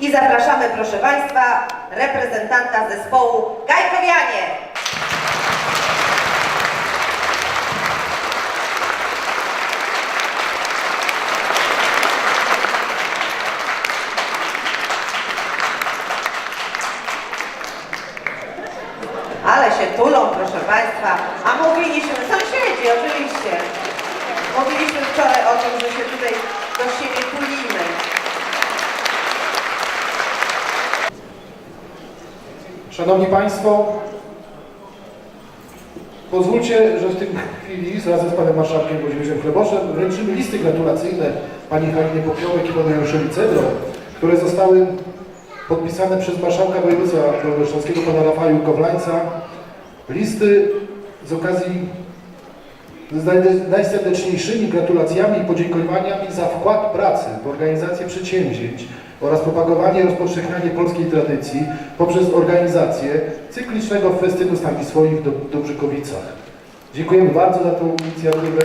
I zapraszamy, proszę Państwa, reprezentanta zespołu Gajkowianie. Ale się tulą, proszę Państwa. A mówiliśmy, sąsiedzi Szanowni Państwo, pozwólcie, że w tej chwili razem z Panem Marszałkiem Włodzimierzem Chleboszem wręczymy listy gratulacyjne Pani Halinie Popiołek i Panu Januszowi Cedro, które zostały podpisane przez Marszałka Województwa Dolnośląskiego Pana Rafała Kowlańca. Listy z okazji z naj- najserdeczniejszymi gratulacjami i podziękowaniami za wkład pracy w organizację przedsięwzięć oraz propagowanie i rozpowszechnianie polskiej tradycji poprzez organizację cyklicznego festynu Stami Swoich w Dob- Dobrzykowicach. Dziękujemy bardzo za tą inicjatywę.